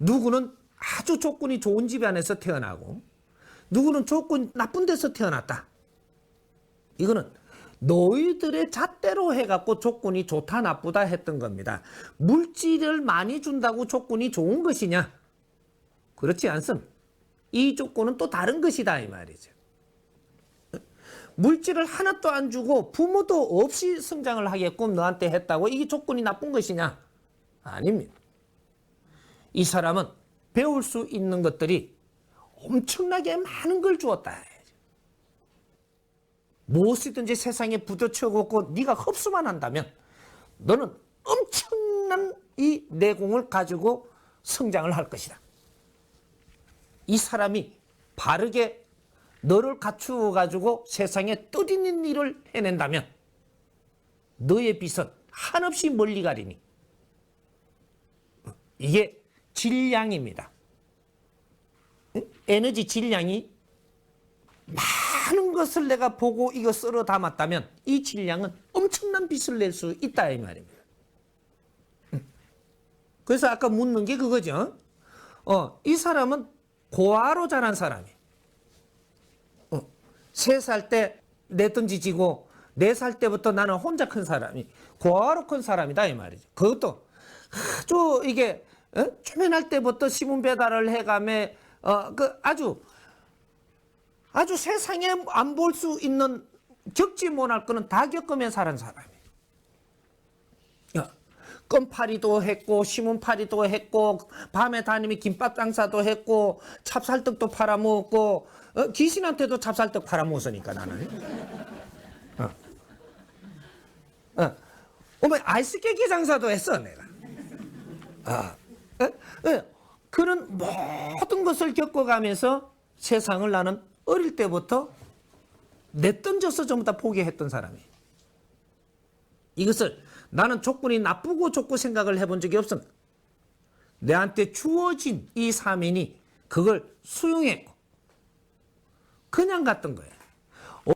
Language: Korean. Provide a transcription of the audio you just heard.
누구는 아주 조건이 좋은 집안에서 태어나고 누구는 조건 나쁜 데서 태어났다. 이거는 너희들의 잣대로 해갖고 조건이 좋다 나쁘다 했던 겁니다. 물질을 많이 준다고 조건이 좋은 것이냐? 그렇지 않습니다. 이 조건은 또 다른 것이다 이 말이죠. 물질을 하나도 안 주고 부모도 없이 성장을 하게끔 너한테 했다고 이게 조건이 나쁜 것이냐? 아닙니다. 이 사람은 배울 수 있는 것들이 엄청나게 많은 걸 주었다. 무엇이든지 세상에 부딪혀갖고 네가 흡수만 한다면 너는 엄청난 이 내공을 가지고 성장을 할 것이다. 이 사람이 바르게 너를 갖추어 가지고 세상에 뜻있는 일을 해낸다면 너의 빛은 한없이 멀리 가리니 이게 질량입니다. 에너지 질량이 많은 것을 내가 보고 이거 썰어 담았다면 이 질량은 엄청난 빛을 낼 수 있다 이 말입니다. 그래서 아까 묻는 게 그거죠. 어, 이 사람은 고아로 자란 사람이. 어, 세살 때 내던지 지고 네살 때부터 나는 혼자 큰 사람이 고아로 큰 사람이다 이 말이죠. 그것도 아주 이게 어? 초면할 때부터 시문 배달을 해가며 어, 그 아주 아주 세상에 안 볼 수 있는 겪지 못할 거는 다 겪으며 사는 사람이에요. 야, 껌파리도 했고 시문파리도 했고 밤에 다니며 김밥 장사도 했고 찹쌀떡도 팔아먹고 어, 귀신한테도 찹쌀떡 팔아먹었으니까 나는. 어. 어. 어머 아이스 케이크 장사도 했어 내가. 아, 어? 어. 그런 모든 것을 겪어가면서 세상을 나는 어릴 때부터 내던져서 전부 다 포기했던 사람이에요. 이것을 나는 조건이 나쁘고 좋고 생각을 해본 적이 없습니다. 내한테 주어진 이 사면이 그걸 수용했고 그냥 갔던 거예요.